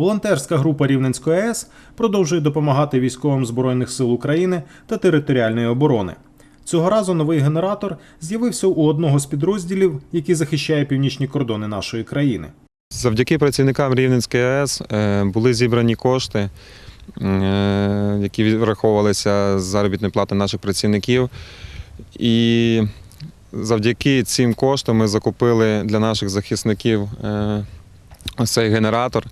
Волонтерська група Рівненської АЕС продовжує допомагати військовим Збройних сил України та територіальної оборони. Цього разу новий генератор з'явився у одного з підрозділів, який захищає північні кордони нашої країни. Завдяки працівникам Рівненської АЕС е, були зібрані кошти, е, які враховувалися з заробітної плати наших працівників. І завдяки цим коштам ми закупили для наших захисників е, цей генератор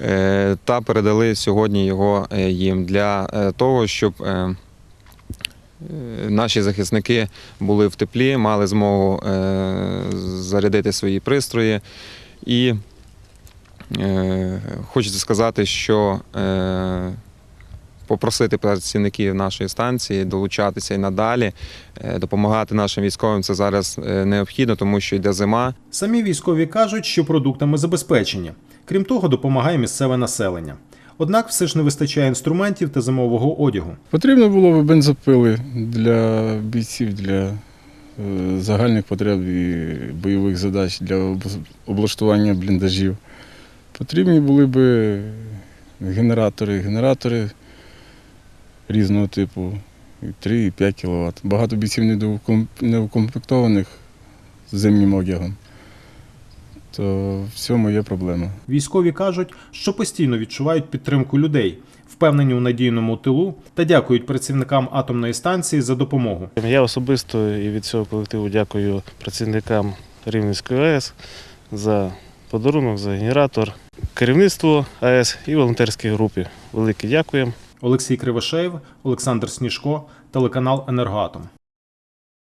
е, та передали сьогодні його е, їм для е, того, щоб наші захисники були в теплі, мали змогу зарядити свої пристрої. І хочеться сказати, що попросити працівників нашої станції долучатися і надалі, е, допомагати нашим військовим це зараз е, необхідно, тому що йде зима. Самі військові кажуть, що продуктами забезпечені. Крім того, допомагає місцеве населення. Однак все ж не вистачає інструментів та зимового одягу. Потрібно було б бензопили для бійців, для е, загальних потреб і бойових задач для облаштування бліндажів. Потрібні були б генератори, генератори різного типу, і 3 і 5 кВт. Багато бійців неукомплектованих зимнім одягом. То в цьому є проблема. Військові кажуть, що постійно відчувають підтримку людей, впевнені у надійному тилу та дякують працівникам атомної станції за допомогу. Я особисто і від цього колективу дякую працівникам Рівненської АЕС за подарунок, за генератор, керівництво АЕС і волонтерській групі. Велике дякуємо. Олексій Кривошеєв, Олександр Сніжко, телеканал Енергоатом.